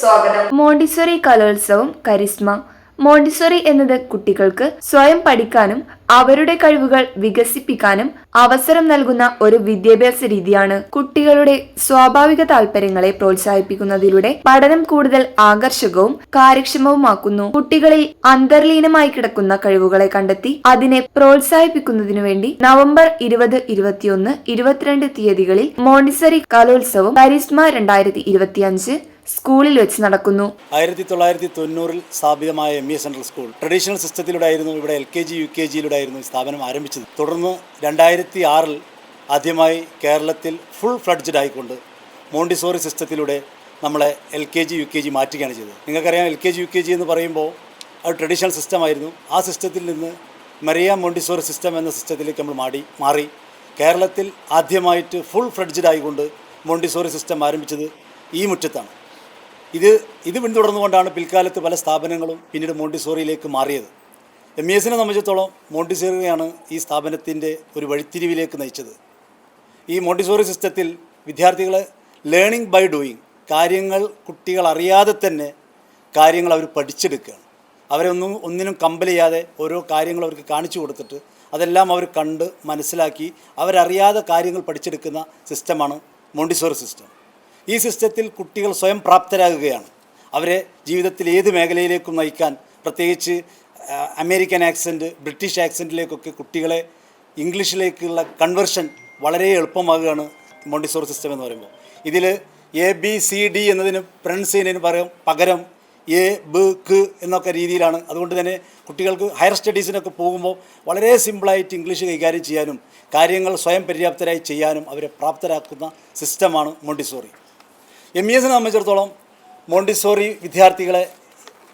സ്വാഗതം. മോണ്ടിസോറി കലോത്സവം charisma Montessori എന്നത് കുട്ടികൾക്ക് സ്വയം പഠിക്കാനും അവരുടെ കഴിവുകൾ വികസിപ്പിക്കാനും അവസരം നൽകുന്ന ഒരു വിദ്യാഭ്യാസ രീതിയാണ് കുട്ടികളുടെ സ്വാഭാവിക താല്പര്യങ്ങളെ പ്രോത്സാഹിപ്പിക്കുന്നതിലൂടെ പഠനം കൂടുതൽ ആകർഷകവും കാര്യക്ഷമവുമാക്കുന്നു. കുട്ടികളിൽ അന്തർലീനമായി കിടക്കുന്ന കഴിവുകളെ കണ്ടെത്തി അതിനെ പ്രോത്സാഹിപ്പിക്കുന്നതിനു വേണ്ടി നവംബർ ഇരുപത് ഇരുപത്തിയൊന്ന് ഇരുപത്തിരണ്ട് തീയതികളിൽ മോണ്ടിസറി കലോത്സവം കരിസ്മ രണ്ടായിരത്തി സ്കൂളിൽ വെച്ച് നടക്കുന്നു. ആയിരത്തി തൊള്ളായിരത്തി തൊണ്ണൂറിൽ സ്ഥാപിതമായ M E central school traditional സിസ്റ്റത്തിലൂടെ ആയിരുന്നു ഇവിടെ L K G U K ജിയിലൂടെ ആയിരുന്നു സ്ഥാപനം ആരംഭിച്ചത്. തുടർന്ന് രണ്ടായിരത്തി ആറിൽ ആദ്യമായി കേരളത്തിൽ ഫുൾ ഫ്ലഡ്ജഡ് ആയിക്കൊണ്ട് മോണ്ടിസോറി സിസ്റ്റത്തിലൂടെ നമ്മളെ L K G U K G മാറ്റുകയാണ് ചെയ്തത്. നിങ്ങൾക്കറിയാം L K G U K G എന്ന് പറയുമ്പോൾ അത് ട്രഡീഷണൽ സിസ്റ്റമായിരുന്നു ആ സിസ്റ്റത്തിൽ നിന്ന് മറിയ മോണ്ടിസോറി സിസ്റ്റം എന്ന സിസ്റ്റത്തിലേക്ക് നമ്മൾ മാടി മാറി കേരളത്തിൽ ആദ്യമായിട്ട് ഫുൾ ഫ്ലഡ്ജഡ് ആയിക്കൊണ്ട് മോണ്ടിസോറി സിസ്റ്റം ആരംഭിച്ചത് ഈ മുറ്റത്താണ്. ഇത് ഇത് പിന്തുടർന്നുകൊണ്ടാണ് പിൽക്കാലത്ത് പല സ്ഥാപനങ്ങളും പിന്നീട് മോണ്ടിസോറിയിലേക്ക് മാറിയത്. എം ഇ എസിനെ സംബന്ധിച്ചിടത്തോളം മോണ്ടിസോറിയാണ് ഈ സ്ഥാപനത്തിന്റെ ഒരു വഴിത്തിരിവിലേക്ക് നയിച്ചത്. ഈ മോണ്ടിസോറി സിസ്റ്റത്തിൽ വിദ്യാർത്ഥികളെ ലേണിംഗ് ബൈ ഡൂയിങ് കാര്യങ്ങൾ കുട്ടികൾ അറിയാതെ തന്നെ കാര്യങ്ങൾ അവർ പഠിച്ചെടുക്കുകയാണ്. അവരെ ഒന്നും ഒന്നിനും കമ്പൽ ചെയ്യാതെ ഓരോ കാര്യങ്ങൾ അവർക്ക് കാണിച്ചു കൊടുത്തിട്ട് അതെല്ലാം അവർ കണ്ട് മനസ്സിലാക്കി അവരറിയാതെ കാര്യങ്ങൾ പഠിച്ചെടുക്കുന്ന സിസ്റ്റമാണ് മോണ്ടിസോറി സിസ്റ്റം. ഈ സിസ്റ്റത്തിൽ കുട്ടികൾ സ്വയം പ്രാപ്തരാകുകയാണ്. അവരെ ജീവിതത്തിൽ ഏത് മേഖലയിലേക്കും നയിക്കാൻ പ്രത്യേകിച്ച് അമേരിക്കൻ ആക്സെന്റ് ബ്രിട്ടീഷ് ആക്സെന്റിലേക്കൊക്കെ കുട്ടികളെ ഇംഗ്ലീഷിലേക്കുള്ള കൺവെർഷൻ വളരെ എളുപ്പമാകുകയാണ് മോണ്ടിസോറി സിസ്റ്റം എന്ന് പറയുമ്പോൾ. ഇതിൽ എ ബി സി ഡി എന്നതിന് പ്രൊനൗൺസ് ചെയ്യുന്നതിന് പറയും പകരം എ ബ് ക് എന്നൊക്കെ രീതിയിലാണ്. അതുകൊണ്ട് തന്നെ കുട്ടികൾക്ക് ഹയർ സ്റ്റഡീസിനൊക്കെ പോകുമ്പോൾ വളരെ സിമ്പിളായിട്ട് ഇംഗ്ലീഷ് കൈകാര്യം ചെയ്യാനും കാര്യങ്ങൾ സ്വയം പര്യാപ്തരായി ചെയ്യാനും അവരെ പ്രാപ്തരാക്കുന്ന സിസ്റ്റമാണ് മോണ്ടിസോറി എം ഇ എസിനെ സംബന്ധിച്ചിടത്തോളം മോണ്ടിസോറി വിദ്യാർത്ഥികളെ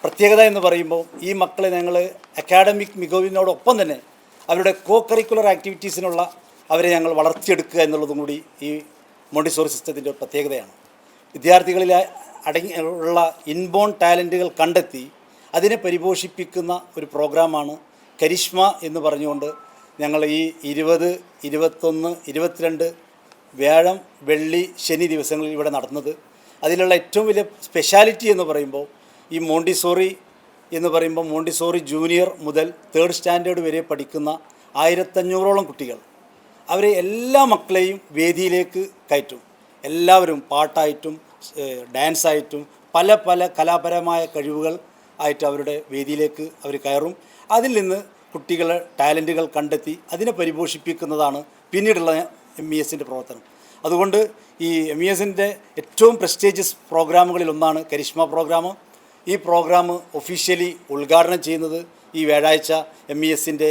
പ്രത്യേകത എന്ന് പറയുമ്പോൾ ഈ മക്കളെ ഞങ്ങൾ അക്കാഡമിക് മികവിനോടൊപ്പം തന്നെ അവരുടെ കോ കരിക്കുലർ ആക്ടിവിറ്റീസിനുള്ള അവരെ ഞങ്ങൾ വളർത്തിയെടുക്കുക എന്നുള്ളതും കൂടി ഈ മോണ്ടിസോറി സിസ്റ്റത്തിന്റെ പ്രത്യേകതയാണ്. വിദ്യാർത്ഥികളിൽ അടങ്ങി ഉള്ള ഇൻബോൺ ടാലന്റുകൾ കണ്ടെത്തി അതിനെ പരിപോഷിപ്പിക്കുന്ന ഒരു പ്രോഗ്രാമാണ് കരിഷ്മ എന്ന് പറഞ്ഞുകൊണ്ട് ഞങ്ങൾ ഈ ഇരുപത് ഇരുപത്തൊന്ന് ഇരുപത്തിരണ്ട് വ്യാഴം വെള്ളി ശനി ദിവസങ്ങളിൽ ഇവിടെ നടന്നത് അതിലുള്ള ഏറ്റവും വലിയ സ്പെഷ്യാലിറ്റി എന്ന് പറയുമ്പോൾ ഈ മോണ്ടിസോറി എന്ന് പറയുമ്പോൾ മോണ്ടിസോറി ജൂനിയർ മുതൽ തേർഡ് സ്റ്റാൻഡേർഡ് വരെ പഠിക്കുന്ന ആയിരത്തഞ്ഞൂറോളം കുട്ടികൾ. അവരെ എല്ലാ മക്കളെയും വേദിയിലേക്ക് കയറ്റും. എല്ലാവരും പാട്ടായിട്ടും ഡാൻസ് ഡാൻസായിട്ടും പല പല കലാപരമായ കഴിവുകൾ ആയിട്ട് അവരുടെ വേദിയിലേക്ക് അവർ കയറും. അതിൽ നിന്ന് കുട്ടികളെ ടാലന്റുകൾ കണ്ടെത്തി അതിനെ പരിപോഷിപ്പിക്കുന്നതാണ് പിന്നീടുള്ള എം ഇ എസിന്റെ പ്രവർത്തനം. അതുകൊണ്ട് ഈ എം ഇ എസിന്റെ ഏറ്റവും പ്രസ്റ്റേജിയസ് പ്രോഗ്രാമുകളിൽ ഒന്നാണ് കരിഷ്മ പ്രോഗ്രാം ഈ പ്രോഗ്രാം ഒഫീഷ്യലി ഉദ്ഘാടനം ചെയ്യുന്നത് ഈ വ്യാഴാഴ്ച എം ഇ എസിന്റെ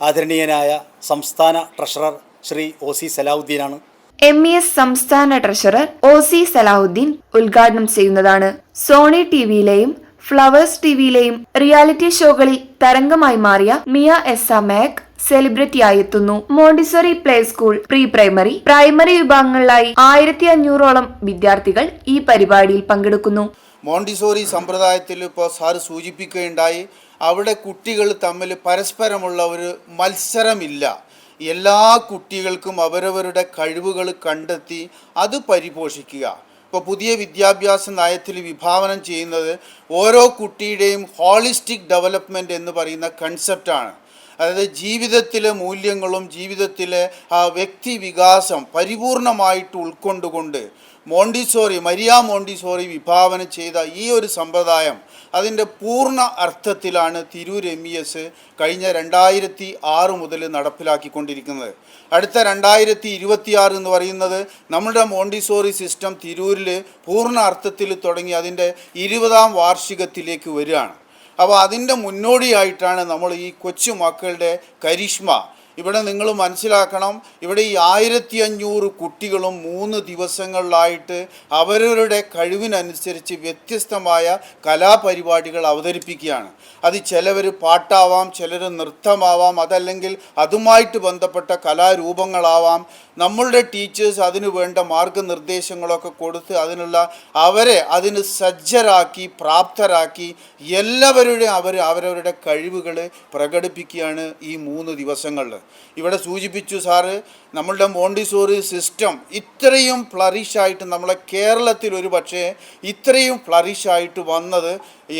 ആദരണീയനായ സംസ്ഥാന ട്രഷറർ ശ്രീ ഒ സി സലാഹുദ്ദീനാണ്. എം ഇ എസ് സംസ്ഥാന ട്രഷറർ ഒ സി സലാഹുദ്ദീൻ ഉദ്ഘാടനം ചെയ്യുന്നതാണ്. സോണി ടി വിയിലെയും ഫ്ലവേഴ്സ് ടി വിയിലെയും റിയാലിറ്റി ഷോകളിൽ തരംഗമായി മാറിയ മിയ എസ് മാക് സെലിബ്രിറ്റിയായി എത്തുന്നു Montessori play school pre primary primary വിഭാഗങ്ങളിലായി ആയിരത്തി അഞ്ഞൂറോളം വിദ്യാർത്ഥികൾ ഈ പരിപാടിയിൽ പങ്കെടുക്കുന്നു. മോണ്ടിസോറി സമ്പ്രദായത്തിൽ ഇപ്പോൾ സാറ് സൂചിപ്പിക്കുകയുണ്ടായി അവിടെ കുട്ടികൾ തമ്മിൽ പരസ്പരമുള്ള ഒരു മത്സരമില്ല. എല്ലാ കുട്ടികൾക്കും അവരവരുടെ കഴിവുകൾ കണ്ടെത്തി അത് പരിപോഷിക്കുക. ഇപ്പോൾ പുതിയ വിദ്യാഭ്യാസ നയത്തിൽ വിഭാവനം ചെയ്യുന്നത് ഓരോ കുട്ടിയുടെയും ഹോളിസ്റ്റിക് ഡെവലപ്മെന്റ് എന്ന് പറയുന്ന കൺസെപ്റ്റാണ് അതായത് ജീവിതത്തിലെ മൂല്യങ്ങളും ജീവിതത്തിലെ ആ വ്യക്തി വികാസം പരിപൂർണമായിട്ട് ഉൾക്കൊണ്ടുകൊണ്ട് മോണ്ടിസോറി മരിയ മോണ്ടിസോറി വിഭാവനം ചെയ്ത ഈ ഒരു സമ്പ്രദായം അതിന്റെ പൂർണ അർത്ഥത്തിലാണ് തിരൂർ എം ഇ എസ് കഴിഞ്ഞ രണ്ടായിരത്തി ആറ് മുതൽ നടപ്പിലാക്കിക്കൊണ്ടിരിക്കുന്നത്. അടുത്ത രണ്ടായിരത്തി ഇരുപത്തിയാറ് എന്ന് പറയുന്നത് നമ്മുടെ മോണ്ടിസോറി സിസ്റ്റം തിരൂരിൽ പൂർണ അർത്ഥത്തിൽ തുടങ്ങി അതിന്റെ ഇരുപതാം വാർഷികത്തിലേക്ക് വരികയാണ്. അപ്പോൾ അതിന്റെ മുന്നോടിയായിട്ടാണ് നമ്മൾ ഈ കൊച്ചു മക്കളുടെ കരിഷ്മ ഇവിടെ നിങ്ങൾ മനസ്സിലാക്കണം ഇവിടെ ഈ ആയിരത്തി അഞ്ഞൂറ് കുട്ടികളും മൂന്ന് ദിവസങ്ങളിലായിട്ട് അവരവരുടെ കഴിവിനനുസരിച്ച് വ്യത്യസ്തമായ കലാപരിപാടികൾ അവതരിപ്പിക്കുകയാണ്. അത് ചിലവർ പാട്ടാവാം ചിലർ നൃത്തമാവാം അതല്ലെങ്കിൽ അതുമായിട്ട് ബന്ധപ്പെട്ട കലാരൂപങ്ങളാവാം. നമ്മളുടെ ടീച്ചേഴ്സ് അതിനു വേണ്ട മാർഗനിർദ്ദേശങ്ങളൊക്കെ കൊടുത്ത് അതിനുള്ള അവരെ അതിന് സജ്ജരാക്കി പ്രാപ്തരാക്കി എല്ലാവരുടെയും അവർ അവരവരുടെ കഴിവുകൾ പ്രകടിപ്പിക്കുകയാണ് ഈ മൂന്ന് ദിവസങ്ങളിൽ ഇവിടെ സൂചിപ്പിച്ചു സാറ് നമ്മളുടെ മോണ്ടിസോറി സിസ്റ്റം ഇത്രയും ഫ്ലറിഷായിട്ട് നമ്മളെ കേരളത്തിൽ ഒരു പക്ഷേ ഇത്രയും ഫ്ലറിഷായിട്ട് വന്നത്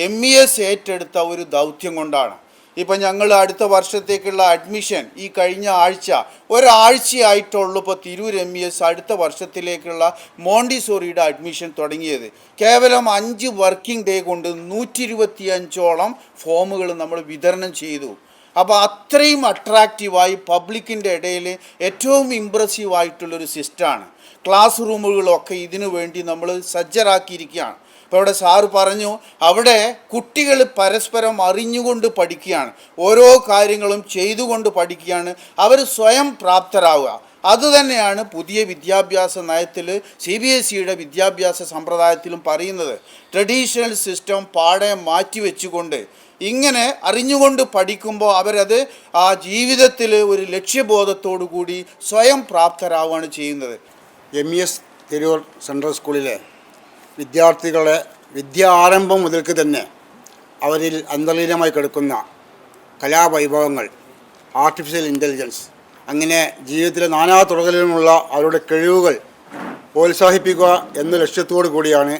എം ഇ എസ് ഏറ്റെടുത്ത ഒരു ദൗത്യം കൊണ്ടാണ്. ഇപ്പം ഞങ്ങൾ അടുത്ത വർഷത്തേക്കുള്ള അഡ്മിഷൻ ഈ കഴിഞ്ഞ ആഴ്ച ഒരാഴ്ചയായിട്ടുള്ളൂ ഇപ്പോൾ തിരൂർ എം ഇ എസ് അടുത്ത വർഷത്തിലേക്കുള്ള മോണ്ടിസോറിയുടെ അഡ്മിഷൻ തുടങ്ങിയത്. കേവലം അഞ്ച് വർക്കിംഗ് ഡേ കൊണ്ട് നൂറ്റി ഇരുപത്തിയഞ്ചോളം ഫോമുകൾ നമ്മൾ വിതരണം ചെയ്തു. അപ്പോൾ അത്രയും അട്രാക്റ്റീവായി പബ്ലിക്കിന്റെ ഇടയിൽ ഏറ്റവും ഇമ്പ്രസീവായിട്ടുള്ളൊരു സിസ്റ്റമാണ് ക്ലാസ് റൂമുകളൊക്കെ ഇതിനു വേണ്ടി നമ്മൾ സജ്ജരാക്കിയിരിക്കുകയാണ്. ഇപ്പോൾ ഇവിടെ സാറ് പറഞ്ഞു അവിടെ കുട്ടികൾ പരസ്പരം അറിഞ്ഞുകൊണ്ട് പഠിക്കുകയാണ്. ഓരോ കാര്യങ്ങളും ചെയ്തുകൊണ്ട് പഠിക്കുകയാണ്. അവർ സ്വയം പ്രാപ്തരാവുക. അതുതന്നെയാണ് പുതിയ വിദ്യാഭ്യാസ നയത്തിൽ സി ബി എസ് സിയുടെ വിദ്യാഭ്യാസ സമ്പ്രദായത്തിലും പറയുന്നത്. ട്രഡീഷണൽ സിസ്റ്റം പാടെ മാറ്റി വെച്ചുകൊണ്ട് ഇങ്ങനെ അറിഞ്ഞുകൊണ്ട് പഠിക്കുമ്പോൾ അവരത് ആ ജീവിതത്തിൽ ഒരു ലക്ഷ്യബോധത്തോടു കൂടി സ്വയം പ്രാപ്തരാവുകയാണ് ചെയ്യുന്നത്. M E S Tirur central സ്കൂളിലെ വിദ്യാർത്ഥികളെ വിദ്യ ആരംഭം മുതൽക്ക് തന്നെ അവരിൽ അന്തർലീനമായി കിടക്കുന്ന കലാവൈഭവങ്ങൾ ആർട്ടിഫിഷ്യൽ ഇന്റലിജൻസ് അങ്ങനെ ജീവിതത്തിലെ നാനാ തുറകളിലുമുള്ള അവരുടെ കഴിവുകൾ പ്രോത്സാഹിപ്പിക്കുക എന്ന ലക്ഷ്യത്തോടു കൂടിയാണ്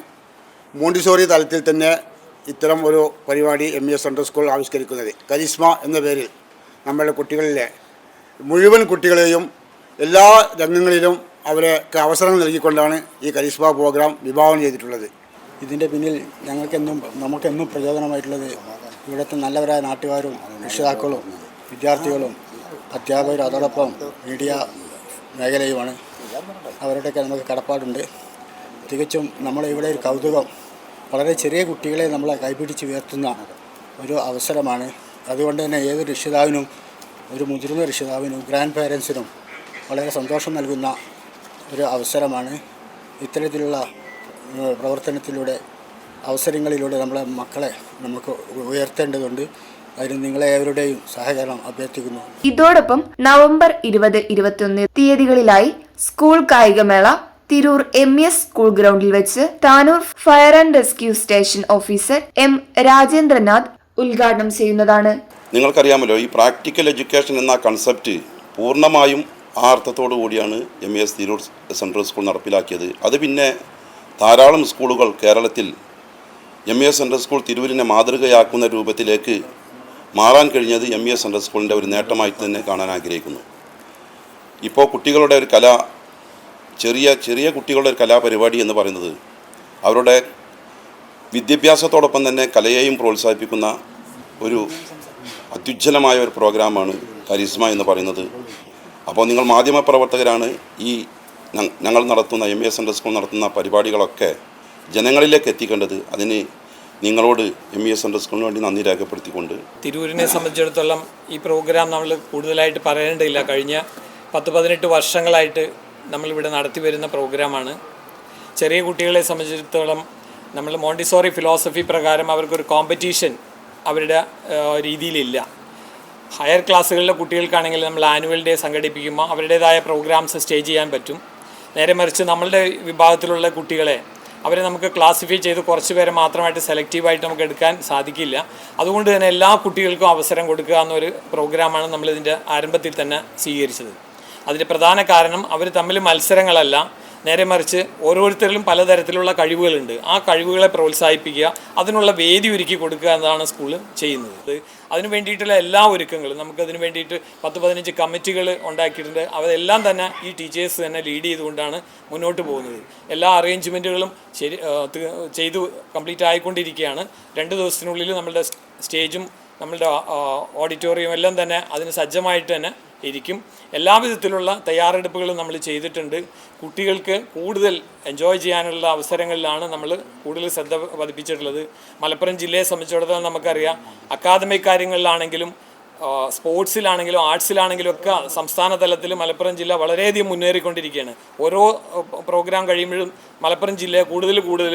മോണ്ടിസോറി തലത്തിൽ തന്നെ ഇത്തരം ഒരു പരിപാടി M E S central school ആവിഷ്കരിക്കുന്നത്. Charisma എന്ന പേരിൽ നമ്മുടെ കുട്ടികളിലെ മുഴുവൻ കുട്ടികളെയും എല്ലാ രംഗങ്ങളിലും അവർക്ക് അവസരം നൽകിക്കൊണ്ടാണ് ഈ കരിസ്മ പ്രോഗ്രാം വിഭാവനം ചെയ്തിട്ടുള്ളത്. ഇതിന്റെ പിന്നിൽ ഞങ്ങൾക്കെന്നും നമുക്കെന്നും പ്രചോദനമായിട്ടുള്ളത് ഇവിടുത്തെ നല്ലവരായ നാട്ടുകാരും രക്ഷിതാക്കളും വിദ്യാർത്ഥികളും അധ്യാപകരും അതോടൊപ്പം മീഡിയ മേഖലയുമാണ്. അവരുടെയൊക്കെ നമുക്ക് കടപ്പാടുണ്ട്. തികച്ചും നമ്മളിവിടെ ഒരു കൗതുകം വളരെ ചെറിയ കുട്ടികളെ നമ്മൾ കൈപിടിച്ച് ഉയർത്തുന്ന ഒരു അവസരമാണ്. അതുകൊണ്ട് തന്നെ ഏത് രക്ഷിതാവിനും ഒരു മുതിർന്ന രക്ഷിതാവിനും ഗ്രാൻഡ് പേരൻസിനും വളരെ സന്തോഷം നൽകുന്ന ഒരു അവസരമാണ്. ഇത്തരത്തിലുള്ള പ്രവർത്തനത്തിലൂടെ അവസരങ്ങളിലൂടെ നമ്മളെ മക്കളെ നമുക്ക് ഉയർത്തേണ്ടതുണ്ട്. അതിന് നിങ്ങളെ സഹകരണം അഭ്യർത്ഥിക്കുന്നു. ഇതോടൊപ്പം നവംബർ ഇരുപത് ഇരുപത്തിയൊന്ന് തീയതികളിലായി സ്കൂൾ കായികമേള തിരൂർ എം എസ് സ്കൂൾ ഗ്രൗണ്ടിൽ വെച്ച് Tanur fire and rescue station officer M Rajendranath ഉദ്ഘാടനം ചെയ്യുന്നതാണ്. നിങ്ങൾക്കറിയാമല്ലോ ഈ പ്രാക്ടിക്കൽ എഡ്യൂക്കേഷൻ എന്ന കൺസെപ്റ്റ് പൂർണമായും ആ അർത്ഥത്തോടു കൂടിയാണ് M S Tirur central school നടപ്പിലാക്കിയത്. അത് പിന്നെ ധാരാളം സ്കൂളുകൾ കേരളത്തിൽ എം എസ് സെൻട്രൽ സ്കൂൾ തിരൂരിനെ മാതൃകയാക്കുന്ന രൂപത്തിലേക്ക് മാറാൻ കഴിഞ്ഞത് എം എസ് സെൻട്രൽ സ്കൂളിന്റെ ഒരു നേട്ടമായിട്ട് തന്നെ കാണാൻ ആഗ്രഹിക്കുന്നു. ഇപ്പോൾ കുട്ടികളുടെ ഒരു കല ചെറിയ ചെറിയ കുട്ടികളുടെ ഒരു കലാപരിപാടി എന്ന് പറയുന്നത് അവരുടെ വിദ്യാഭ്യാസത്തോടൊപ്പം തന്നെ കലയെയും പ്രോത്സാഹിപ്പിക്കുന്ന ഒരു അത്യുജ്വലമായ ഒരു പ്രോഗ്രാമാണ് കരിസ്മ എന്ന് പറയുന്നത്. അപ്പോൾ നിങ്ങൾ മാധ്യമപ്രവർത്തകരാണ് ഈ ഞങ്ങൾ നടത്തുന്ന എം എസ് സെൻട്രൽ സ്കൂൾ നടത്തുന്ന പരിപാടികളൊക്കെ ജനങ്ങളിലേക്ക് എത്തിക്കേണ്ടത് അതിന് നിങ്ങളോട് എം ഇ എസ് സെൻട്രൽ സ്കൂളിന് വേണ്ടി നന്ദി രേഖപ്പെടുത്തിക്കൊണ്ട് തിരൂരിനെ സംബന്ധിച്ചിടത്തോളം ഈ പ്രോഗ്രാം നമ്മൾ കൂടുതലായിട്ട് പറയേണ്ടതില്ല. കഴിഞ്ഞ പത്ത് പതിനെട്ട് വർഷങ്ങളായിട്ട് നമ്മളിവിടെ നടത്തി വരുന്ന പ്രോഗ്രാമാണ്. ചെറിയ കുട്ടികളെ സംബന്ധിച്ചിടത്തോളം നമ്മൾ മോണ്ടിസോറി ഫിലോസഫി പ്രകാരം അവർക്കൊരു കോമ്പറ്റീഷൻ അവരുടെ രീതിയിലില്ല. ഹയർ ക്ലാസ്സുകളിലെ കുട്ടികൾക്കാണെങ്കിൽ നമ്മൾ ആനുവൽ ഡേ സംഘടിപ്പിക്കുമ്പോൾ അവരുടേതായ പ്രോഗ്രാംസ് സ്റ്റേജ് ചെയ്യാൻ പറ്റും. നേരെ മറിച്ച് നമ്മളുടെ വിഭാഗത്തിലുള്ള കുട്ടികളെ അവരെ നമുക്ക് ക്ലാസിഫൈ ചെയ്ത് കുറച്ച് പേരെ മാത്രമായിട്ട് സെലക്റ്റീവായിട്ട് നമുക്ക് എടുക്കാൻ സാധിക്കില്ല. അതുകൊണ്ട് തന്നെ എല്ലാ കുട്ടികൾക്കും അവസരം കൊടുക്കുക എന്നൊരു പ്രോഗ്രാമാണ് നമ്മളിതിന്റെ ആരംഭത്തിൽ തന്നെ സ്വീകരിച്ചത്. അതിന്റെ പ്രധാന കാരണം അവർ തമ്മിൽ മത്സരങ്ങളല്ല. നേരെ മറിച്ച് ഓരോരുത്തരിലും പലതരത്തിലുള്ള കഴിവുകളുണ്ട്. ആ കഴിവുകളെ പ്രോത്സാഹിപ്പിക്കുക അതിനുള്ള വേദി ഒരുക്കി കൊടുക്കുക എന്നതാണ് സ്കൂൾ ചെയ്യുന്നത്. അതിന് വേണ്ടിയിട്ടുള്ള എല്ലാ ഒരുക്കങ്ങളും നമുക്കതിന് വേണ്ടിയിട്ട് പത്ത് പതിനഞ്ച് കമ്മിറ്റികൾ ഉണ്ടാക്കിയിട്ടുണ്ട്. അവരെല്ലാം തന്നെ ഈ ടീച്ചേഴ്സ് തന്നെ ലീഡ് ചെയ്തുകൊണ്ടാണ് മുന്നോട്ട് പോകുന്നത്. എല്ലാ അറേഞ്ച്മെന്റുകളും ശരി ചെയ്തു കംപ്ലീറ്റ് ആയിക്കൊണ്ടിരിക്കുകയാണ്. രണ്ട് ദിവസത്തിനുള്ളിൽ നമ്മളുടെ സ്റ്റേജും നമ്മളുടെ ഓഡിറ്റോറിയം എല്ലാം തന്നെ അതിന് സജ്ജമായിട്ട് തന്നെ ഇരിക്കും. എല്ലാവിധത്തിലുള്ള തയ്യാറെടുപ്പുകളും നമ്മൾ ചെയ്തിട്ടുണ്ട്. കുട്ടികൾക്ക് കൂടുതൽ എൻജോയ് ചെയ്യാനുള്ള അവസരങ്ങളിലാണ് നമ്മൾ കൂടുതൽ ശ്രദ്ധ പതിപ്പിച്ചിട്ടുള്ളത് മലപ്പുറം ജില്ലയെ സംബന്ധിച്ചിടത്തോളം നമുക്കറിയാം. അക്കാദമിക് കാര്യങ്ങളിലാണെങ്കിലും സ്പോർട്സിലാണെങ്കിലും ആർട്സിലാണെങ്കിലും ഒക്കെ സംസ്ഥാന തലത്തിൽ മലപ്പുറം ജില്ല വളരെയധികം മുന്നേറിക്കൊണ്ടിരിക്കുകയാണ്. ഓരോ പ്രോഗ്രാം കഴിയുമ്പോഴും മലപ്പുറം ജില്ല കൂടുതൽ കൂടുതൽ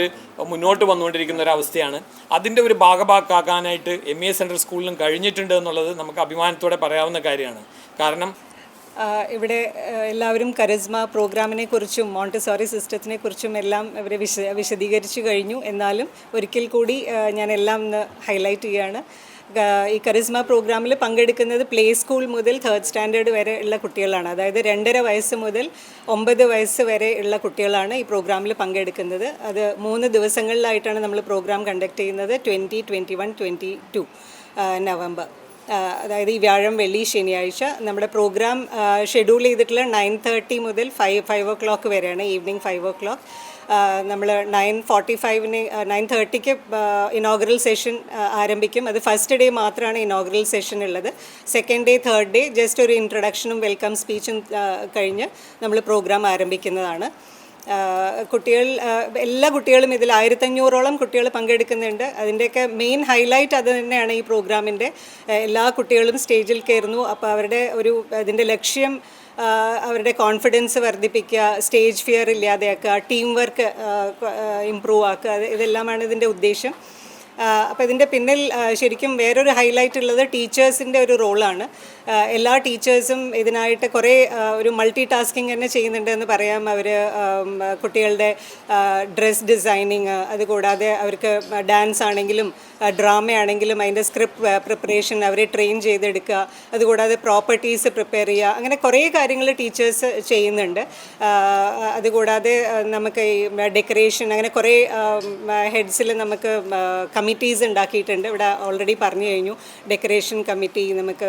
മുന്നോട്ട് വന്നുകൊണ്ടിരിക്കുന്ന ഒരു അവസ്ഥയാണ്. അതിന്റെ ഒരു ഭാഗഭാക്കാക്കാനായിട്ട് എം ഇ എസ് സെൻട്രൽ സ്കൂളിലും കഴിഞ്ഞിട്ടുണ്ട് എന്നുള്ളത് നമുക്ക് അഭിമാനത്തോടെ പറയാവുന്ന കാര്യമാണ്. കാരണം ഇവിടെ എല്ലാവരും കരസ്മ പ്രോഗ്രാമിനെ കുറിച്ചും മോണ്ടിസോറി സിസ്റ്റത്തിനെ കുറിച്ചും എല്ലാം ഇവരെ വിശ വിശദീകരിച്ചു കഴിഞ്ഞു. എന്നാലും ഒരിക്കൽ കൂടി ഞാൻ എല്ലാം ഒന്ന് ഹൈലൈറ്റ് ചെയ്യുകയാണ് ഈ കരിസ്മ പ്രോഗ്രാമിൽ പങ്കെടുക്കുന്നത് പ്ലേ സ്കൂൾ മുതൽ തേർഡ് സ്റ്റാൻഡേർഡ് വരെ ഉള്ള കുട്ടികളാണ്. അതായത് രണ്ടര വയസ്സ് മുതൽ ഒമ്പത് വയസ്സ് വരെ ഉള്ള കുട്ടികളാണ് ഈ പ്രോഗ്രാമിൽ പങ്കെടുക്കുന്നത്. അത് മൂന്ന് ദിവസങ്ങളിലായിട്ടാണ് നമ്മൾ പ്രോഗ്രാം കണ്ടക്ട് ചെയ്യുന്നത്. Twenty twenty one twenty two November അതായത് ഈ വ്യാഴം വെള്ളി ശനിയാഴ്ച നമ്മുടെ പ്രോഗ്രാം ഷെഡ്യൂൾ ചെയ്തിട്ടുള്ള നയൻ തേർട്ടി മുതൽ ഫൈവ് ഫൈവ് ഒ ക്ലോക്ക് വരെയാണ് ഈവനിങ് ഫൈവ് ഒ ക്ലോക്ക് നമ്മൾ നയൻ ഫോർട്ടി ഫൈവിന് നയൻ തേർട്ടിക്ക് ഇനോഗ്രൽ സെഷൻ ആരംഭിക്കും. അത് ഫസ്റ്റ് ഡേ മാത്രമാണ് ഇനോഗ്രൽ സെഷൻ ഉള്ളത്. Second day third day just ഒരു ഇൻട്രൊഡക്ഷനും വെൽക്കം സ്പീച്ചും കഴിഞ്ഞ് നമ്മൾ പ്രോഗ്രാം ആരംഭിക്കുന്നതാണ്. കുട്ടികൾ എല്ലാ കുട്ടികളും ഇതിൽ ആയിരത്തഞ്ഞൂറോളം കുട്ടികൾ പങ്കെടുക്കുന്നുണ്ട്. അതിന്റെയൊക്കെ മെയിൻ ഹൈലൈറ്റ് അത് തന്നെയാണ് ഈ പ്രോഗ്രാമിന്റെ എല്ലാ കുട്ടികളും സ്റ്റേജിൽ കയറുന്നു. അപ്പോൾ അവരുടെ ഒരു അതിന്റെ ലക്ഷ്യം അവരുടെ കോൺഫിഡൻസ് വർദ്ധിപ്പിക്കുക സ്റ്റേജ് ഫിയർ ഇല്ലാതെയാക്കുക ടീം വർക്ക് ഇമ്പ്രൂവ് ആക്കുക ഇതെല്ലാമാണ് ഇതിന്റെ ഉദ്ദേശം. അപ്പോൾ ഇതിന്റെ പിന്നിൽ ശരിക്കും വേറൊരു ഹൈലൈറ്റ് ഉള്ളത് ടീച്ചേഴ്സിന്റെ ഒരു റോളാണ് എല്ലാ ടീച്ചേഴ്സും ഇതിനായിട്ട് കുറേ ഒരു മൾട്ടി ടാസ്കിങ് തന്നെ ചെയ്യുന്നുണ്ട് എന്ന് പറയാം അവർ കുട്ടികളുടെ ഡ്രസ് ഡിസൈനിങ് അതുകൂടാതെ അവർക്ക് ഡാൻസ് ആണെങ്കിലും ഡ്രാമ ആണെങ്കിലും അതിന്റെ സ്ക്രിപ്റ്റ് പ്രിപ്പറേഷൻ അവരെ ട്രെയിൻ ചെയ്തെടുക്കുക. അതുകൂടാതെ പ്രോപ്പർട്ടീസ് പ്രിപ്പയർ ചെയ്യുക. അങ്ങനെ കുറേ കാര്യങ്ങൾ ടീച്ചേഴ്സ് ചെയ്യുന്നുണ്ട്. അതുകൂടാതെ നമുക്ക് ഈ ഡെക്കറേഷൻ അങ്ങനെ കുറേ ഹെഡ്സിൽ നമുക്ക് കമ്മിറ്റീസ് ഉണ്ടാക്കിയിട്ടുണ്ട്. ഇവിടെ ഓൾറെഡി പറഞ്ഞു കഴിഞ്ഞു. ഡെക്കറേഷൻ കമ്മിറ്റി നമുക്ക്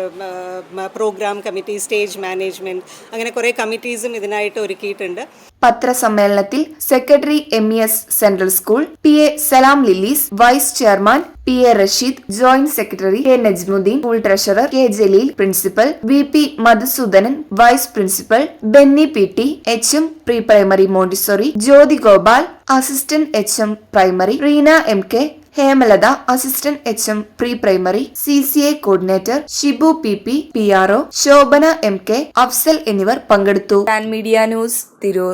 പ്രോഗ്രാം കമ്മിറ്റി സ്റ്റേജ് മാനേജ്മെന്റ് അങ്ങനെ കുറേ കമ്മിറ്റീസും ഇതിനായിട്ട് ഒരുക്കിയിട്ടുണ്ട്. പത്രസമ്മേളനത്തിൽ secretary M E S central school P A Salam Lillies vice chairman P A Rasheed joint secretary K Najmuddin school treasurer K Jaleel principal V P Madhusoodanan vice principal Benny P T H M pre primary Montessori Jyothi Gopal assistant H M primary Reena M K Hemalatha assistant H M pre primary C C A coordinator Shibu P P P R O Shobhana M K Afsal എന്നിവർ പങ്കെടുത്തു. Media news Tirur.